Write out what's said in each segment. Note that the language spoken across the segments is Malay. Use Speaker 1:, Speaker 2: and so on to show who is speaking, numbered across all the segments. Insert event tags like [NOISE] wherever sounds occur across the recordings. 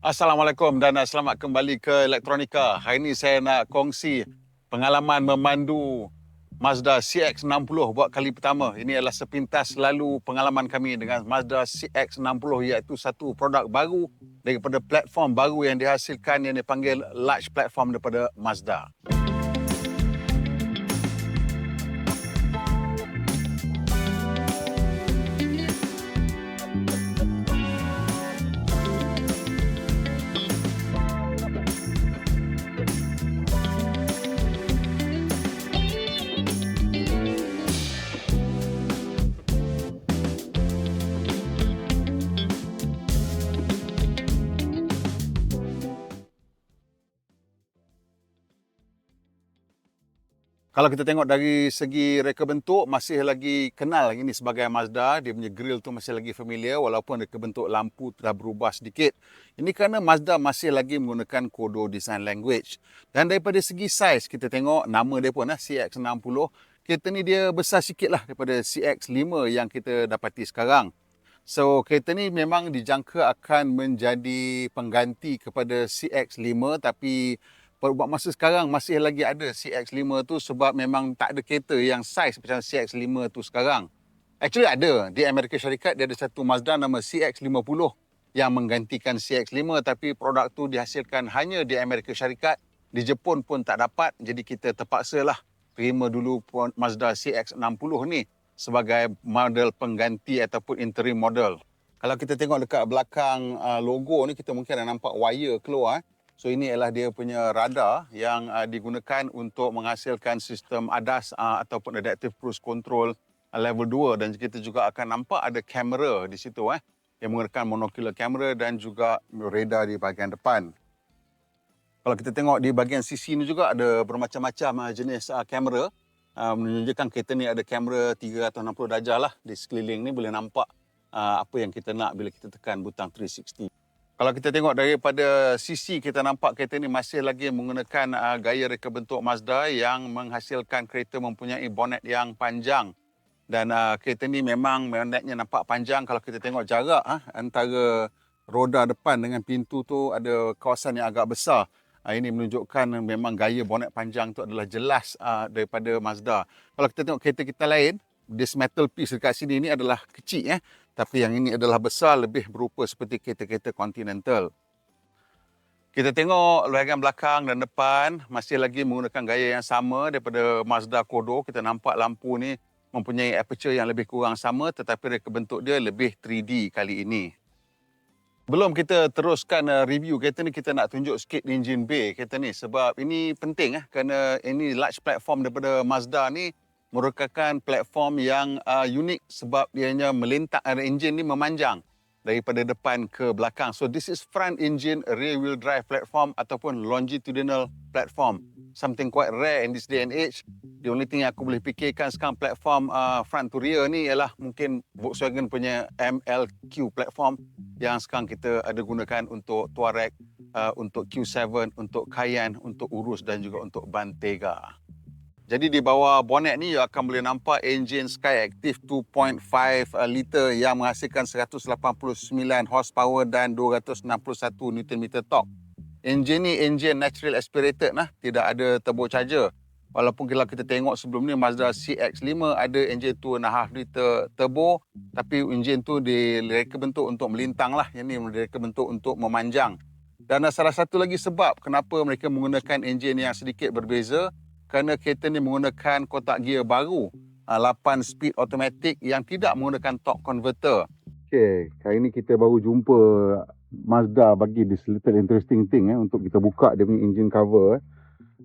Speaker 1: Assalamualaikum dan selamat kembali ke Elektronika. Hari ini saya nak kongsi pengalaman memandu Mazda CX-60 buat kali pertama. Ini adalah sepintas lalu pengalaman kami dengan Mazda CX-60 iaitu satu produk baru daripada platform baru yang dihasilkan yang dipanggil large platform daripada Mazda. Kalau kita tengok dari segi reka bentuk masih lagi kenal ini sebagai Mazda, dia punya grill tu masih lagi familiar walaupun reka bentuk lampu telah berubah sedikit. Ini kerana Mazda masih lagi menggunakan Kodo Design Language. Dan daripada segi saiz kita tengok nama dia pun lah CX60. Kereta ni dia besar sikit lah daripada CX5 yang kita dapati sekarang. So kereta ni memang dijangka akan menjadi pengganti kepada CX5 tapi buat masa sekarang masih lagi ada CX-5 tu sebab memang tak ada kereta yang size macam CX-5 tu sekarang. Actually ada. Di Amerika Syarikat dia ada satu Mazda nama CX-50 yang menggantikan CX-5 tapi produk tu dihasilkan hanya di Amerika Syarikat. Di Jepun pun tak dapat jadi kita terpaksa lah terima dulu Mazda CX-60 ni sebagai model pengganti ataupun interim model. Kalau kita tengok dekat belakang uh, logo ni kita mungkin ada nampak wire keluar. Eh. So ini adalah dia punya radar yang uh, digunakan untuk menghasilkan sistem ADAS uh, ataupun Adaptive Cruise Control uh, level 2 dan kita juga akan nampak ada kamera di situ eh yang menggunakan monocular camera dan juga radar di bahagian depan. Kalau kita tengok di bahagian sisi ni juga ada bermacam-macam uh, jenis uh, kamera uh, menunjukkan kereta ni ada kamera 360 darjah lah di sekeliling ni boleh nampak uh, apa yang kita nak bila kita tekan butang 360. Kalau kita tengok daripada sisi kita nampak kereta ini masih lagi menggunakan uh, gaya reka bentuk Mazda yang menghasilkan kereta mempunyai bonet yang panjang. Dan uh, kereta ini memang bonetnya nampak panjang kalau kita tengok jarak uh, antara roda depan dengan pintu tu ada kawasan yang agak besar. Uh, ini menunjukkan memang gaya bonet panjang tu adalah jelas uh, daripada Mazda. Kalau kita tengok kereta kita lain, this metal piece dekat sini ini adalah kecil eh tapi yang ini adalah besar lebih berupa seperti kereta-kereta Continental. Kita tengok bahagian belakang dan depan masih lagi menggunakan gaya yang sama daripada Mazda Kodo. Kita nampak lampu ni mempunyai aperture yang lebih kurang sama tetapi reka bentuk dia lebih 3D kali ini. Belum kita teruskan uh, review kereta ni kita nak tunjuk sikit engine bay kereta ni sebab ini penting eh kerana ini large platform daripada Mazda ni merupakan platform yang uh, unik sebab dianya melintak uh, enjin ni memanjang daripada depan ke belakang. So this is front engine rear wheel drive platform ataupun longitudinal platform. Something quite rare in this day and age. The only thing yang aku boleh fikirkan sekarang platform uh, front to rear ni ialah mungkin Volkswagen punya MLQ platform yang sekarang kita ada gunakan untuk Touareg, uh, untuk Q7, untuk Cayenne, untuk Urus dan juga untuk Bantega. Jadi di bawah bonnet ni you akan boleh nampak engine Skyactiv 2.5 liter yang menghasilkan 189 horsepower dan 261 Nm torque. Engine ni engine natural aspirated lah, tidak ada turbo charger. Walaupun kalau kita tengok sebelum ni Mazda CX-5 ada engine 2.5 liter turbo tapi engine tu direka bentuk untuk melintang lah. Yang ni direka bentuk untuk memanjang. Dan salah satu lagi sebab kenapa mereka menggunakan engine yang sedikit berbeza kerana kereta ni menggunakan kotak gear baru 8 ah, speed automatic yang tidak menggunakan torque converter. Okay, kali ni kita baru jumpa Mazda bagi this little interesting thing eh, untuk kita buka dia punya engine cover. Eh.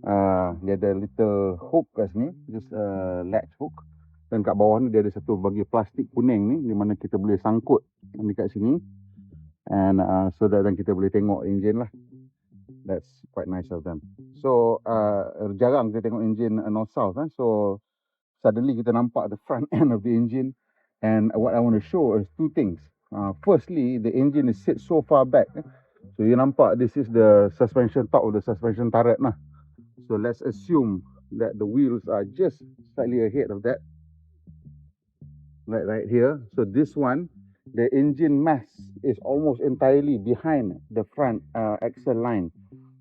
Speaker 1: Uh, dia ada little hook kat sini, just a latch hook. Dan kat bawah ni dia ada satu bagi plastik kuning ni di mana kita boleh sangkut dekat sini. And uh, so that kita boleh tengok engine lah that's quite nice of them. So uh, jarang kita tengok engine uh, north south eh? so suddenly kita nampak the front [LAUGHS] end of the engine and what I want to show is two things. Uh, firstly, the engine is set so far back. Eh? So you nampak this is the suspension top of the suspension turret lah. So let's assume that the wheels are just slightly ahead of that. Right, right here. So this one the engine mass is almost entirely behind the front uh, axle line.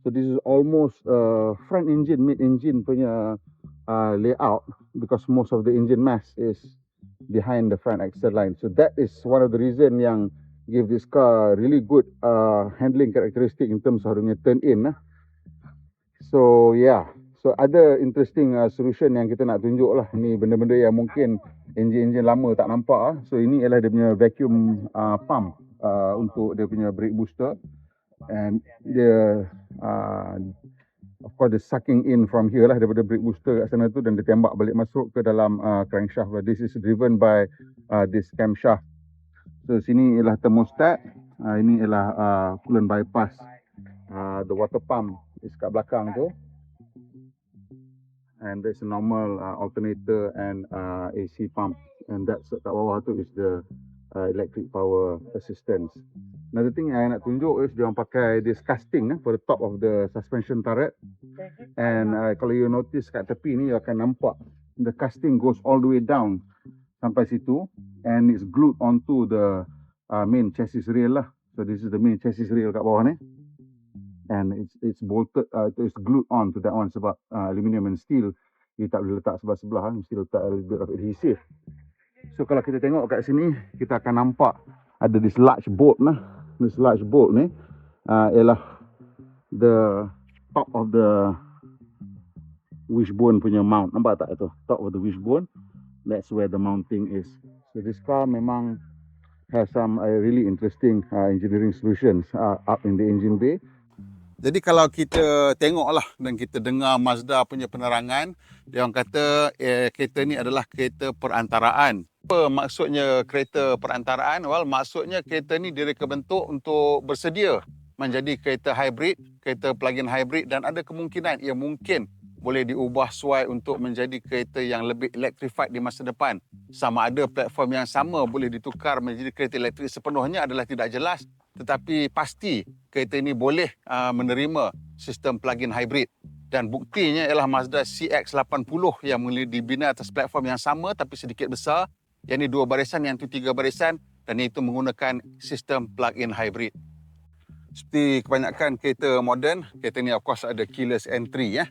Speaker 1: So this is almost uh, front engine, mid engine punya uh, layout because most of the engine mass is behind the front axle line. So that is one of the reason yang give this car really good uh, handling characteristic in terms of the turn in. Lah. So yeah, so ada interesting uh, solution yang kita nak tunjuk lah. Ni benda-benda yang mungkin enjin-enjin lama tak nampak. Ah. So ini ialah dia punya vacuum uh, pump uh, untuk dia punya brake booster. And dia uh, of course the sucking in from here lah daripada brake booster kat sana tu dan dia tembak balik masuk ke dalam uh, crankshaft. This is driven by uh, this camshaft. So sini ialah thermostat. Uh, ini ialah uh, coolant bypass. Uh, the water pump is kat belakang tu. And there's a normal uh, alternator and uh, AC pump. And that's kat bawah tu is the uh, electric power assistance. Another thing yang nak tunjuk is dia orang pakai this casting eh, for the top of the suspension turret. And uh, kalau you notice kat tepi ni you akan nampak the casting goes all the way down sampai situ and it's glued onto the uh, main chassis rail lah. So this is the main chassis rail kat bawah ni. And it's it's bolted, uh, it's glued on to that one sebab uh, aluminium and steel. You tak boleh letak sebelah-sebelah, mesti letak a little bit of adhesive. So kalau kita tengok kat sini, kita akan nampak ada this large bolt lah. This large bolt ni uh, ialah the top of the wishbone punya mount. Nampak tak itu? Top of the wishbone that's where the mounting is. So this car memang has some uh, really interesting uh, engineering solutions uh, up in the engine bay. Jadi kalau kita tengoklah dan kita dengar Mazda punya penerangan, dia orang kata eh, kereta ni adalah kereta perantaraan. Apa maksudnya kereta perantaraan? Well, maksudnya kereta ni direka bentuk untuk bersedia menjadi kereta hybrid, kereta plug-in hybrid dan ada kemungkinan ia mungkin boleh diubah suai untuk menjadi kereta yang lebih electrified di masa depan. Sama ada platform yang sama boleh ditukar menjadi kereta elektrik sepenuhnya adalah tidak jelas. Tetapi pasti kereta ini boleh uh, menerima sistem plug-in hybrid. Dan buktinya ialah Mazda CX-80 yang dibina atas platform yang sama tapi sedikit besar. Yang ini dua barisan, yang itu tiga barisan dan itu menggunakan sistem plug-in hybrid. Seperti kebanyakan kereta moden, kereta ini of course ada keyless entry ya.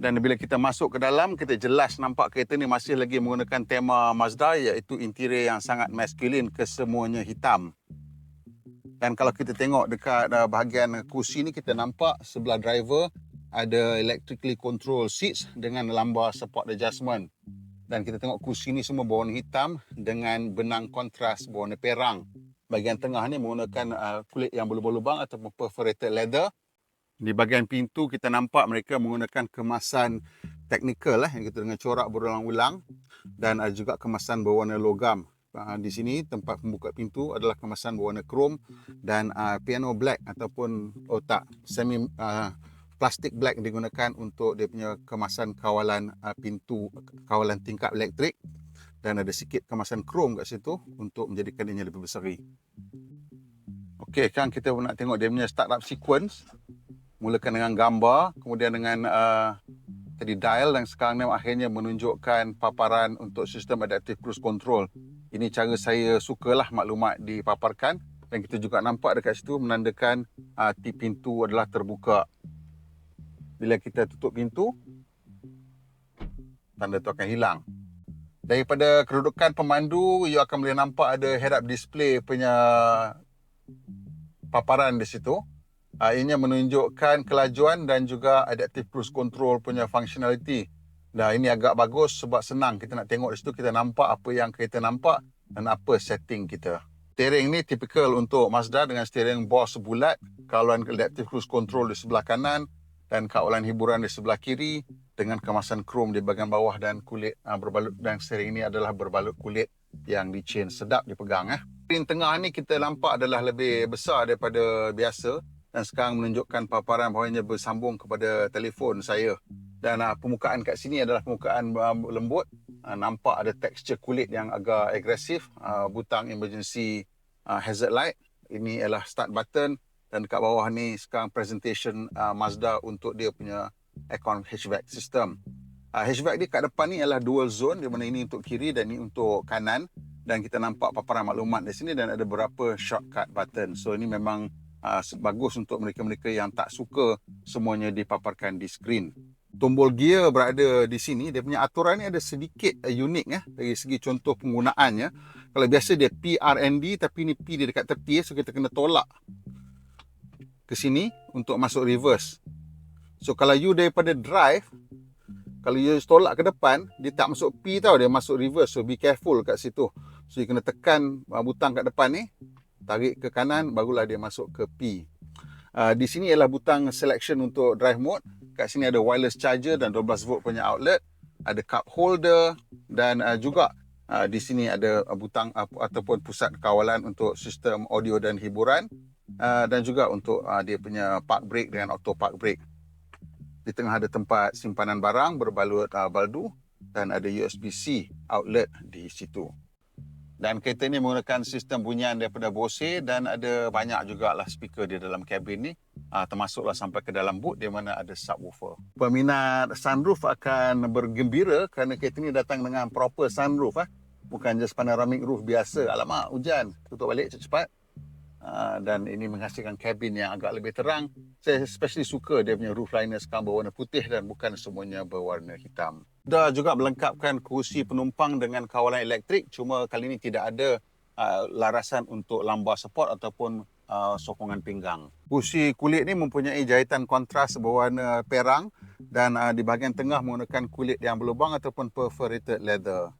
Speaker 1: Dan bila kita masuk ke dalam, kita jelas nampak kereta ni masih lagi menggunakan tema Mazda iaitu interior yang sangat masculine kesemuanya hitam. Dan kalau kita tengok dekat uh, bahagian kursi ni, kita nampak sebelah driver ada electrically control seats dengan lambar support adjustment. Dan kita tengok kursi ni semua berwarna hitam dengan benang kontras berwarna perang. Bahagian tengah ni menggunakan uh, kulit yang berlubang-lubang ataupun perforated leather di bahagian pintu kita nampak mereka menggunakan kemasan teknikal lah yang kita dengan corak berulang-ulang dan ada juga kemasan berwarna logam. Uh, di sini tempat pembuka pintu adalah kemasan berwarna krom dan uh, piano black ataupun otak semi uh, plastik black digunakan untuk dia punya kemasan kawalan uh, pintu kawalan tingkap elektrik dan ada sikit kemasan krom kat situ untuk menjadikan dia lebih besar. Okey, sekarang kita nak tengok dia punya startup sequence mulakan dengan gambar, kemudian dengan uh, tadi dial dan sekarang ni akhirnya menunjukkan paparan untuk sistem adaptive cruise control. Ini cara saya sukalah maklumat dipaparkan dan kita juga nampak dekat situ menandakan uh, tip pintu adalah terbuka. Bila kita tutup pintu, tanda tu akan hilang. Daripada kedudukan pemandu, you akan boleh nampak ada head up display punya paparan di situ. Uh, ini menunjukkan kelajuan dan juga adaptive cruise control punya functionality. Nah, ini agak bagus sebab senang kita nak tengok di situ kita nampak apa yang kita nampak dan apa setting kita. Steering ni typical untuk Mazda dengan steering Boss bulat, kawalan adaptive cruise control di sebelah kanan dan kawalan hiburan di sebelah kiri dengan kemasan krom di bahagian bawah dan kulit. Uh, berbalut dan steering ini adalah berbalut kulit yang licin sedap dipegang eh. Steering tengah ni kita nampak adalah lebih besar daripada biasa dan sekarang menunjukkan paparan bahawanya bersambung kepada telefon saya. Dan uh, permukaan kat sini adalah permukaan uh, lembut. Uh, nampak ada tekstur kulit yang agak agresif. Uh, butang emergency uh, hazard light. Ini adalah start button dan dekat bawah ni sekarang presentation uh, Mazda untuk dia punya aircon HVAC system uh, HVAC ni kat depan ni adalah dual zone di mana ini untuk kiri dan ini untuk kanan dan kita nampak paparan maklumat di sini dan ada beberapa shortcut button. So ini memang uh, bagus untuk mereka-mereka yang tak suka semuanya dipaparkan di skrin. Tombol gear berada di sini. Dia punya aturan ni ada sedikit uh, unik ya dari segi contoh penggunaannya. Kalau biasa dia P R N D tapi ni P dia dekat tepi so kita kena tolak ke sini untuk masuk reverse. So kalau you daripada drive kalau you tolak ke depan dia tak masuk P tau dia masuk reverse so be careful kat situ. So you kena tekan butang kat depan ni tarik ke kanan barulah dia masuk ke P. Uh, di sini ialah butang selection untuk drive mode. Kat sini ada wireless charger dan 12 volt punya outlet, ada cup holder dan uh, juga uh, di sini ada butang uh, ataupun pusat kawalan untuk sistem audio dan hiburan uh, dan juga untuk uh, dia punya park brake dengan auto park brake. Di tengah ada tempat simpanan barang berbalut uh, baldu dan ada USB-C outlet di situ. Dan kereta ini menggunakan sistem bunyian daripada Bose dan ada banyak juga lah speaker di dalam kabin ni. Uh, termasuklah sampai ke dalam boot di mana ada subwoofer. Peminat sunroof akan bergembira kerana kereta ini datang dengan proper sunroof. Eh bukan just panoramic roof biasa. Alamak, hujan. Tutup balik cepat-cepat. Uh, dan ini menghasilkan kabin yang agak lebih terang. Saya especially suka dia punya roof liner sekarang berwarna putih dan bukan semuanya berwarna hitam. Dah juga melengkapkan kursi penumpang dengan kawalan elektrik. Cuma kali ini tidak ada uh, larasan untuk lambar support ataupun uh, sokongan pinggang. Kursi kulit ni mempunyai jahitan kontras berwarna perang dan uh, di bahagian tengah menggunakan kulit yang berlubang ataupun perforated leather.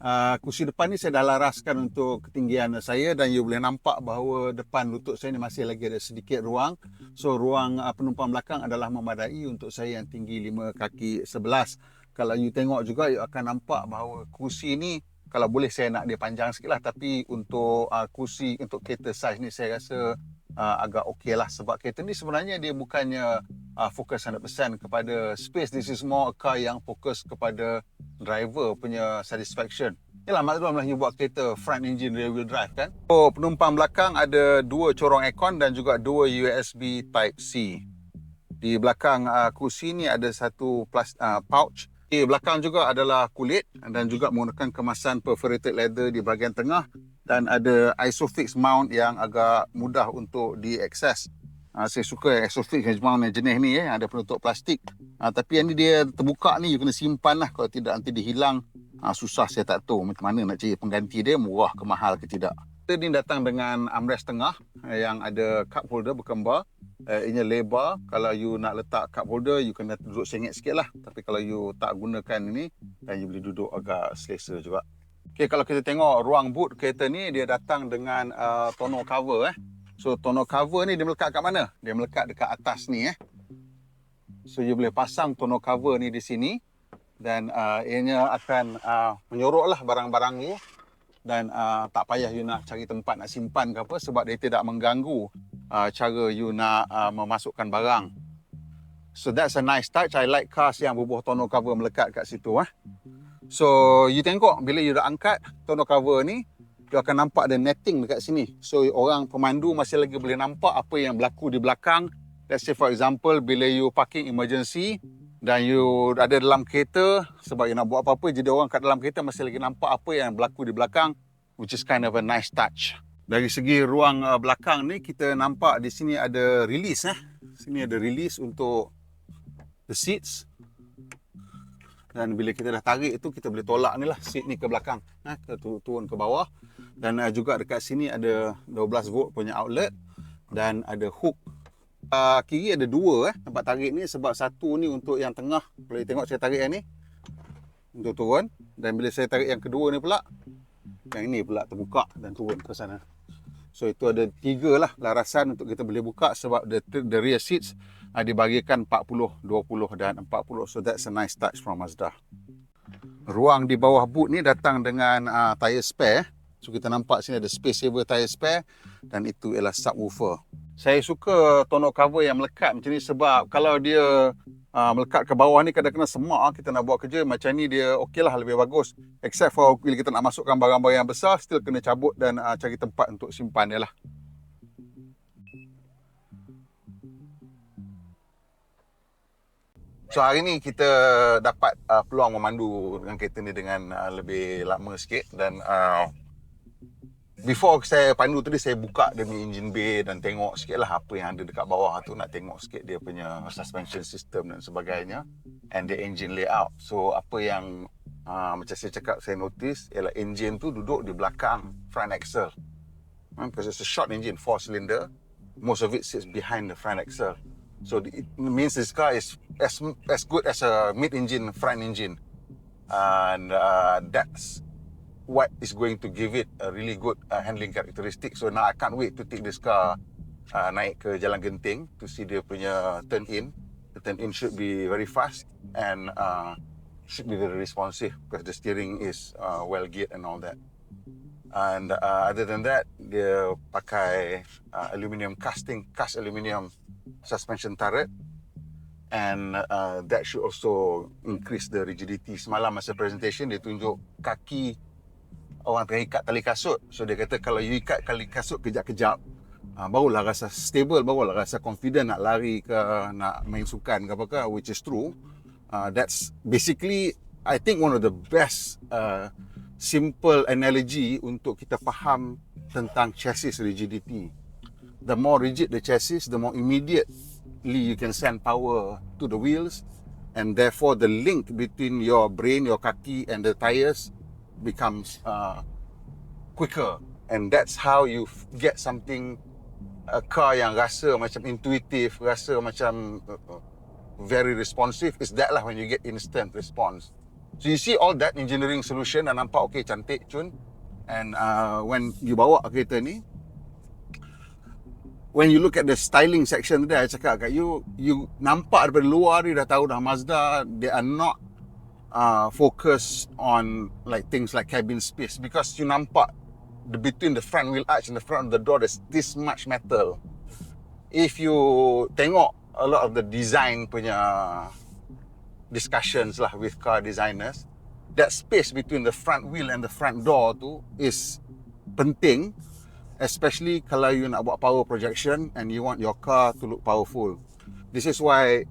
Speaker 1: Uh, kursi depan ni saya dah laraskan untuk ketinggian saya dan you boleh nampak bahawa depan lutut saya ni masih lagi ada sedikit ruang. So ruang uh, penumpang belakang adalah memadai untuk saya yang tinggi 5 kaki 11. Kalau you tengok juga you akan nampak bahawa kursi ni kalau boleh saya nak dia panjang sikit lah tapi untuk uh, kursi untuk kereta size ni saya rasa uh, agak okey lah sebab kereta ni sebenarnya dia bukannya uh, fokus 100% kepada space. This is more a car yang fokus kepada driver punya satisfaction. Yalah maklum lah buat kereta front engine rear wheel drive kan? So penumpang belakang ada dua corong aircon dan juga dua USB type C. Di belakang uh, kursi ni ada satu plus, uh, pouch. Di belakang juga adalah kulit dan juga menggunakan kemasan perforated leather di bahagian tengah dan ada isofix mount yang agak mudah untuk diakses. Ha, saya suka isofix mount jenis ni eh, ada penutup plastik. Ha, tapi yang ni dia terbuka ni, you kena simpan lah. Kalau tidak nanti dia hilang, ha, susah saya tak tahu macam mana nak cari pengganti dia, murah ke mahal ke tidak. Kita ni datang dengan armrest tengah yang ada cup holder berkembar. Uh, ini lebar. Kalau you nak letak cup holder, you kena duduk sengit sikit lah. Tapi kalau you tak gunakan ini, dan you boleh duduk agak selesa juga. Okay, kalau kita tengok ruang boot kereta ni dia datang dengan uh, tonneau cover eh. So tonneau cover ni dia melekat kat mana? Dia melekat dekat atas ni eh. So you boleh pasang tonneau cover ni di sini dan uh, ianya akan uh, menyoroklah barang-barang you dan uh, tak payah you nak cari tempat nak simpan ke apa sebab dia tidak mengganggu uh, cara you nak uh, memasukkan barang. So that's a nice touch. I like cars yang bubuh tonneau cover melekat kat situ eh. So you tengok bila you dah angkat tonneau cover ni akan nampak ada netting dekat sini. So orang pemandu masih lagi boleh nampak apa yang berlaku di belakang. Let's say for example bila you parking emergency dan you ada dalam kereta sebab you nak buat apa-apa jadi orang kat dalam kereta masih lagi nampak apa yang berlaku di belakang which is kind of a nice touch. Dari segi ruang uh, belakang ni kita nampak di sini ada release eh. Sini ada release untuk the seats dan bila kita dah tarik itu kita boleh tolak ni lah seat ni ke belakang. Ha, kita turun ke bawah. Dan uh, juga dekat sini ada 12 volt punya outlet dan ada hook. Uh, kiri ada dua eh, tempat tarik ni sebab satu ni untuk yang tengah. Boleh tengok saya tarik yang ni? Untuk turun. Dan bila saya tarik yang kedua ni pula yang ini pula terbuka dan turun ke sana. So itu ada tiga lah larasan untuk kita boleh buka sebab the, the rear seats uh, dibagikan 40, 20 dan 40. So that's a nice touch from Mazda. Ruang di bawah boot ni datang dengan uh, tire spare. So kita nampak sini ada space saver tire spare dan itu ialah subwoofer. Saya suka tonneau cover yang melekat macam ni sebab kalau dia uh, melekat ke bawah ni kadang-kadang semak kita nak buat kerja macam ni dia okey lah lebih bagus. Except for bila kita nak masukkan barang-barang yang besar still kena cabut dan uh, cari tempat untuk simpan dia lah. So hari ni kita dapat uh, peluang memandu dengan kereta ni dengan uh, lebih lama sikit dan uh, before saya pandu tadi saya buka dia punya engine bay dan tengok sikit lah apa yang ada dekat bawah tu nak tengok sikit dia punya suspension system dan sebagainya and the engine layout. So apa yang uh, macam saya cakap saya notice ialah engine tu duduk di belakang front axle. Uh, because it's a short engine, four cylinder, most of it sits behind the front axle. So it means this car is as as good as a mid-engine front engine, and uh, that's what is going to give it a really good uh, handling characteristic. So now I can't wait to take this car uh, naik ke Jalan Genting to see dia punya turn in. The turn in should be very fast and uh, should be very responsive because the steering is uh, well geared and all that. And uh, other than that, dia pakai uh, aluminium casting, cast aluminium suspension turret and uh, that should also increase the rigidity. Semalam masa presentation dia tunjuk kaki orang tengah ikat tali kasut. So dia kata kalau you ikat tali kasut kejap-kejap, uh, barulah rasa stable, barulah rasa confident nak lari ke, nak main sukan ke apa ke, which is true. Uh, that's basically, I think one of the best uh, simple analogy untuk kita faham tentang chassis rigidity. The more rigid the chassis, the more immediately you can send power to the wheels and therefore the link between your brain, your kaki and the tires becomes uh, quicker and that's how you get something a car yang rasa macam intuitive, rasa macam uh, very responsive is that lah when you get instant response. So you see all that engineering solution dan nampak okay cantik cun. And uh, when you bawa kereta ni, when you look at the styling section there, I cakap kat you, you nampak daripada luar ni dah tahu dah Mazda, they are not uh, focused on like things like cabin space because you nampak the between the front wheel arch and the front of the door there's this much metal. If you tengok a lot of the design punya discussions lah with car designers that space between the front wheel and the front door tu is penting especially kalau you nak buat power projection and you want your car to look powerful. This is why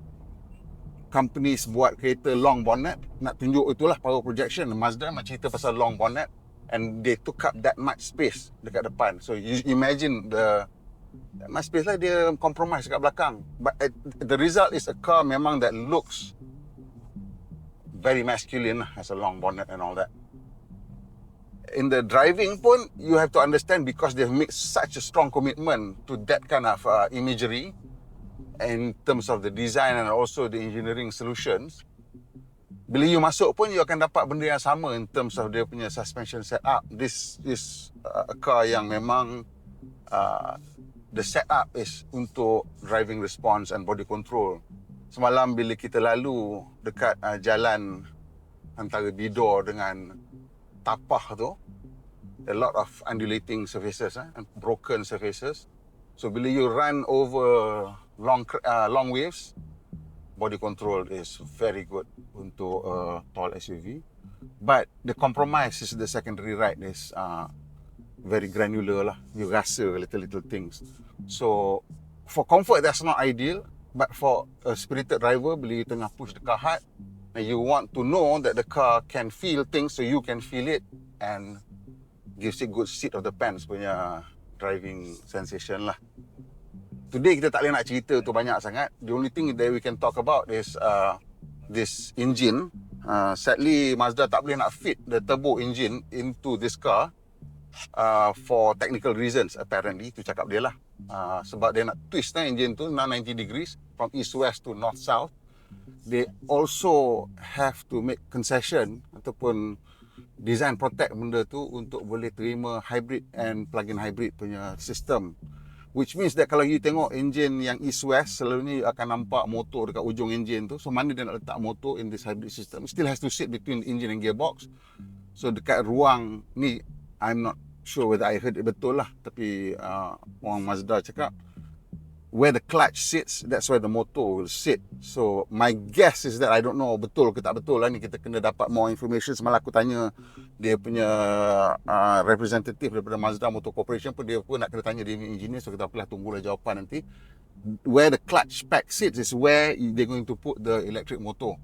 Speaker 1: companies buat kereta long bonnet nak tunjuk itulah power projection. Mazda macam cerita pasal long bonnet and they took up that much space dekat depan. So you imagine the that much space lah dia compromise dekat belakang. But the result is a car memang that looks very masculine has a long bonnet and all that. In the driving pun, you have to understand because they've made such a strong commitment to that kind of uh, imagery in terms of the design and also the engineering solutions. Bila you masuk pun, you akan dapat benda yang sama in terms of dia punya suspension setup. This is uh, a car yang memang uh, the setup is untuk driving response and body control semalam bila kita lalu dekat uh, jalan antara Bidor dengan Tapah tu a lot of undulating surfaces eh, and broken surfaces. So bila you run over long uh, long waves body control is very good untuk a uh, tall SUV but the compromise is the secondary ride is uh, very granular lah. You rasa little little things. So for comfort that's not ideal But for a spirited driver, bila you tengah push the car hard, and you want to know that the car can feel things so you can feel it and gives it good seat of the pants punya driving sensation lah. Today kita tak boleh nak cerita tu banyak sangat. The only thing that we can talk about is uh, this engine. Uh, sadly, Mazda tak boleh nak fit the turbo engine into this car uh, for technical reasons apparently. Tu cakap dia lah. Uh, sebab dia nak twist lah engine tu 90 degrees from east west to north south they also have to make concession ataupun design protect benda tu untuk boleh terima hybrid and plug-in hybrid punya system which means that kalau you tengok engine yang east west selalunya akan nampak motor dekat ujung engine tu so mana dia nak letak motor in this hybrid system still has to sit between engine and gearbox so dekat ruang ni I'm not sure whether I heard it betul lah. Tapi uh, orang Mazda cakap where the clutch sits that's where the motor will sit. So my guess is that I don't know betul ke tak betul lah ni. Kita kena dapat more information semalam aku tanya dia punya uh, representative daripada Mazda Motor Corporation pun dia pun nak kena tanya dia engineer. So kita apalah tunggulah jawapan nanti. Where the clutch pack sits is where they're going to put the electric motor.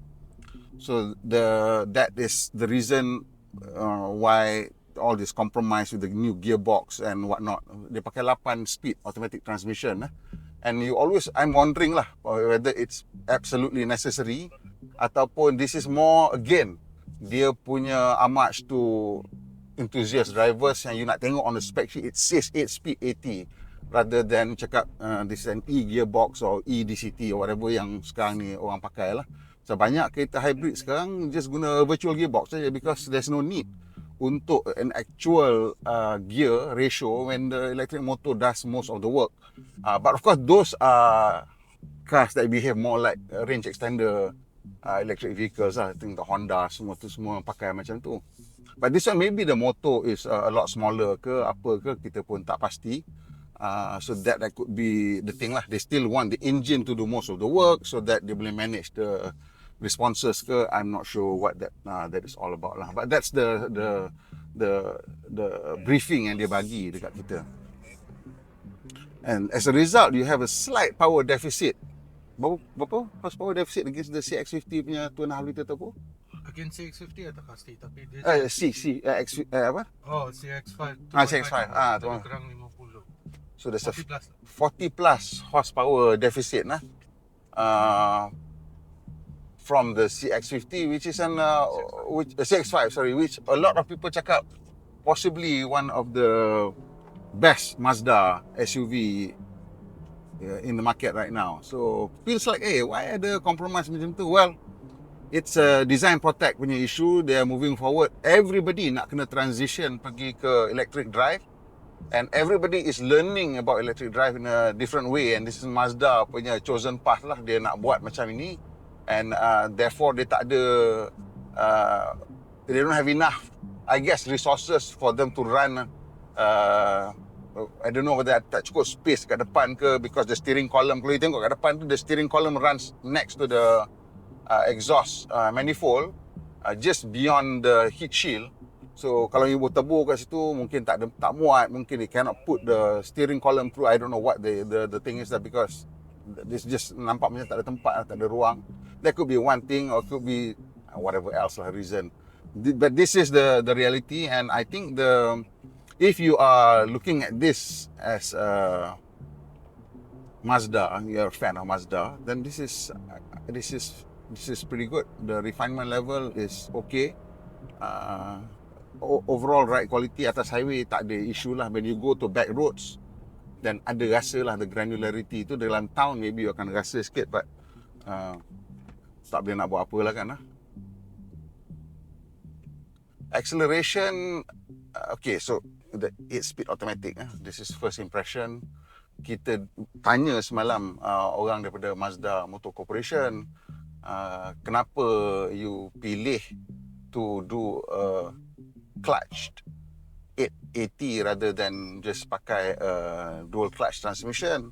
Speaker 1: So the that is the reason uh, why all this compromise with the new gearbox and whatnot. Dia pakai 8 speed automatic transmission. Eh? And you always, I'm wondering lah whether it's absolutely necessary ataupun this is more again dia punya homage to enthusiast drivers yang you nak tengok on the spec sheet it says 8 speed 80 rather than cakap uh, this is an e gearbox or e DCT or whatever yang sekarang ni orang pakai lah. So banyak kereta hybrid sekarang just guna virtual gearbox saja because there's no need untuk an actual uh, gear ratio when the electric motor does most of the work. Uh, but of course, those are cars that behave more like range extender uh, electric vehicles lah. I think the Honda semua tu semua pakai macam tu. But this one maybe the motor is uh, a lot smaller ke apa ke kita pun tak pasti. Uh, so that that could be the thing lah. They still want the engine to do most of the work so that they boleh manage the responses ke I'm not sure what that uh, that is all about lah. But that's the the the the briefing yang dia bagi dekat kita. And as a result you have a slight power deficit. Berapa berapa? Power deficit against the CX50 punya 2.5 liter turbo
Speaker 2: Against CX50 atau pasti tapi dia
Speaker 1: eh C C eh, X eh, apa?
Speaker 2: Oh CX5
Speaker 1: Ah, CX5. Ah, tu.
Speaker 2: kurang 50
Speaker 1: so there's a
Speaker 2: 40 plus.
Speaker 1: 40 plus horsepower deficit nah. Uh, from the CX50 which is an uh, which uh, CX5 sorry which a lot of people cakap possibly one of the best Mazda SUV uh, in the market right now. So feels like eh why ada compromise macam tu? Well it's a design protect punya issue. They are moving forward. Everybody nak kena transition pergi ke electric drive. And everybody is learning about electric drive in a different way. And this is Mazda punya chosen path lah dia nak buat macam ini and uh, therefore dia tak ada uh, they don't have enough I guess resources for them to run uh, I don't know whether tak cukup space kat depan ke because the steering column kalau you tengok kat depan tu the steering column runs next to the uh, exhaust uh, manifold uh, just beyond the heat shield. So kalau you tebur kat situ mungkin tak ada, tak muat mungkin they cannot put the steering column through. I don't know what the the the thing is that because this just nampak macam tak ada tempat tak ada ruang that could be one thing or could be uh, whatever else lah reason. But this is the the reality, and I think the if you are looking at this as a Mazda, you're a fan of Mazda, then this is this is this is pretty good. The refinement level is okay. Uh, overall ride quality atas highway tak ada issue lah. When you go to back roads, then ada rasa lah the granularity tu dalam town maybe you akan rasa sikit, but uh, tak boleh nak buat apa lah kan lah. Acceleration, uh, okay, so the 8 speed automatic, eh, this is first impression. Kita tanya semalam uh, orang daripada Mazda Motor Corporation, uh, kenapa you pilih to do a clutched 880 rather than just pakai a dual clutch transmission.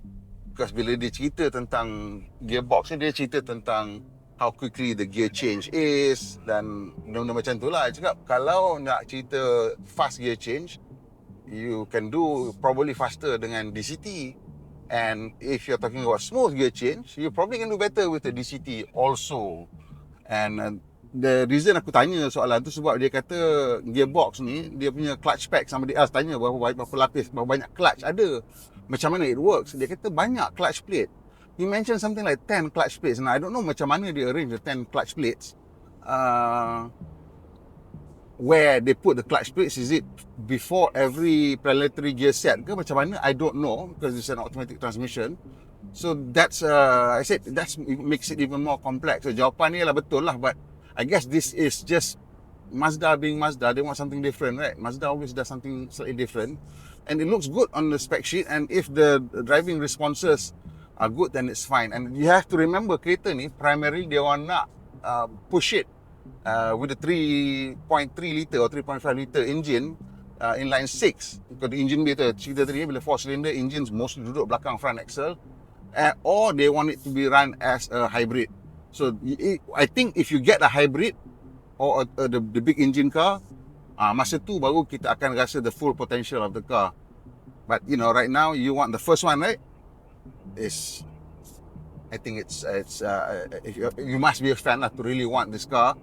Speaker 1: Because bila dia cerita tentang gearbox ni, dia cerita tentang how quickly the gear change is dan benda-benda macam tu lah. Cakap kalau nak cerita fast gear change, you can do probably faster dengan DCT. And if you're talking about smooth gear change, you probably can do better with the DCT also. And uh, the reason aku tanya soalan tu sebab dia kata gearbox ni, dia punya clutch pack sama dia tanya berapa, berapa lapis, berapa banyak clutch ada. Macam mana it works. Dia kata banyak clutch plate he mentioned something like 10 clutch plates. And I don't know macam mana dia arrange the 10 clutch plates. Uh, where they put the clutch plates, is it before every planetary gear set ke macam mana? I don't know because it's an automatic transmission. So that's, uh, I said, that makes it even more complex. So jawapan ni lah betul lah. But I guess this is just Mazda being Mazda. They want something different, right? Mazda always does something slightly different. And it looks good on the spec sheet. And if the driving responses are good then it's fine. And you have to remember kereta ni primarily dia orang nak uh, push it uh, with a 3.3 liter or 3.5 liter engine uh, inline 6 because the engine dia tu cerita tadi bila 4 cylinder engines mostly duduk belakang front axle uh, or they want it to be run as a hybrid. So I think if you get a hybrid or a, a, the, the big engine car uh, masa tu baru kita akan rasa the full potential of the car. But you know right now you want the first one right is I think it's it's uh, if you, you must be a fan lah to really want this car,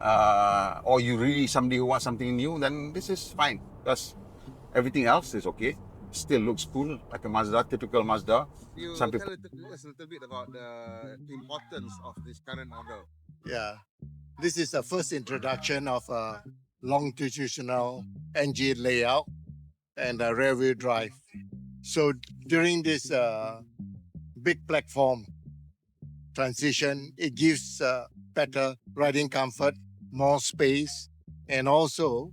Speaker 1: uh, or you really somebody who wants something new. Then this is fine because everything else is okay. Still looks cool like a Mazda, typical Mazda. You
Speaker 3: Some
Speaker 1: tell
Speaker 3: people-
Speaker 1: us a little bit about the importance of this current model.
Speaker 3: Yeah. This is the first introduction of a longitudinal engine layout and a rear wheel drive. So during this uh, big platform transition, it gives uh, better riding comfort, more space, and also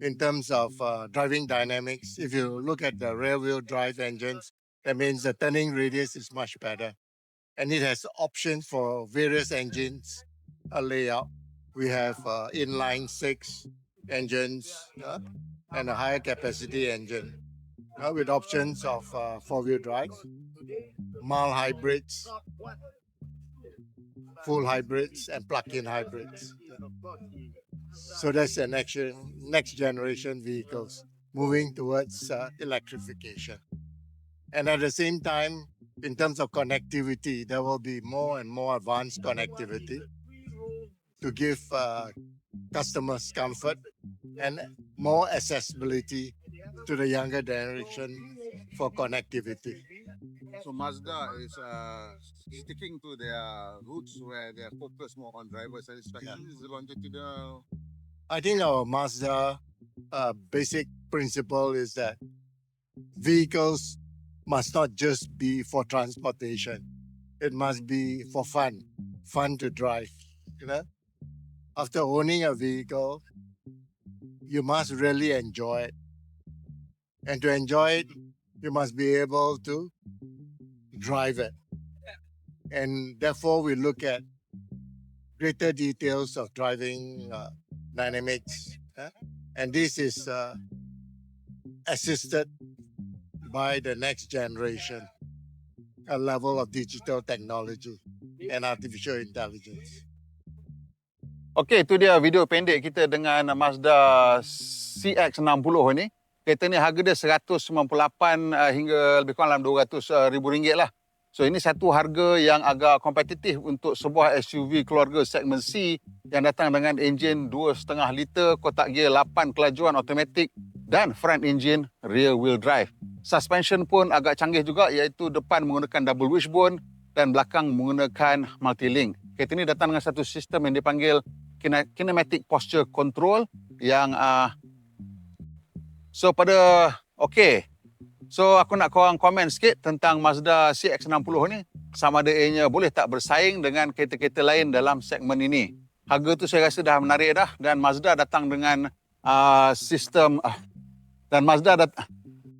Speaker 3: in terms of uh, driving dynamics, if you look at the rear wheel drive engines, that means the turning radius is much better. And it has options for various engines a layout. We have uh, inline six engines uh, and a higher capacity engine uh, with options of uh, four wheel drive, mild hybrids, full hybrids, and plug in hybrids. So that's the next, next generation vehicles moving towards uh, electrification. And at the same time, in terms of connectivity, there will be more and more advanced connectivity to give uh, customers comfort and more accessibility to the younger generation for connectivity.
Speaker 1: So Mazda is uh, sticking to their roots where they are focused more on driver satisfaction. Is the longitudinal
Speaker 3: I think our Mazda uh, basic principle is that vehicles must not just be for transportation. It must be for fun, fun to drive. You know, after owning a vehicle, you must really enjoy it, and to enjoy it, you must be able to drive it. And therefore, we look at greater details of driving uh, dynamics. eh? And this is uh, assisted by the next generation, a level of digital technology and artificial intelligence.
Speaker 1: Okey, itu dia video pendek kita dengan Mazda CX-60 ni. Kereta ni harga dia 198 uh, hingga lebih kurang dalam 200 uh, ribu ringgit lah. So ini satu harga yang agak kompetitif untuk sebuah SUV keluarga segmen C yang datang dengan enjin 2.5 liter, kotak gear 8 kelajuan automatik dan front engine rear wheel drive. Suspension pun agak canggih juga iaitu depan menggunakan double wishbone dan belakang menggunakan multi-link. Kereta ini datang dengan satu sistem yang dipanggil kine- kinematic posture control yang uh, so pada okey so aku nak korang komen sikit tentang Mazda CX-60 ni. Sama ada ianya boleh tak bersaing dengan kereta-kereta lain dalam segmen ini? Harga tu saya rasa dah menarik dah dan Mazda datang dengan uh, sistem uh, dan Mazda dat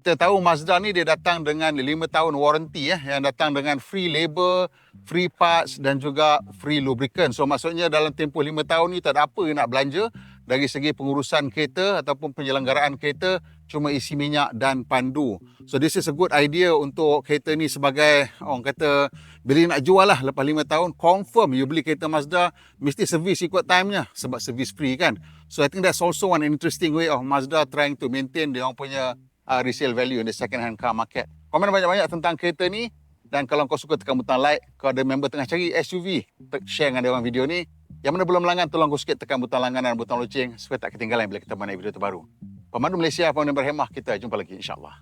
Speaker 1: kita tahu Mazda ni dia datang dengan 5 tahun warranty ya yang datang dengan free labor, free parts dan juga free lubricant. So maksudnya dalam tempoh 5 tahun ni tak ada apa nak belanja dari segi pengurusan kereta ataupun penyelenggaraan kereta cuma isi minyak dan pandu. So this is a good idea untuk kereta ni sebagai orang kata bila nak jual lah lepas 5 tahun confirm you beli kereta Mazda mesti servis ikut time-nya sebab servis free kan. So I think that's also one interesting way of Mazda trying to maintain dia orang punya uh, resale value in the second hand car market. Komen banyak-banyak tentang kereta ni dan kalau kau suka tekan butang like, kalau ada member tengah cari SUV, share dengan dia orang video ni. Yang mana belum langgan, tolong kau sikit tekan butang langganan dan butang loceng supaya tak ketinggalan bila kita buat video terbaru. Pemandu Malaysia, pemandu berhemah, kita jumpa lagi insyaAllah.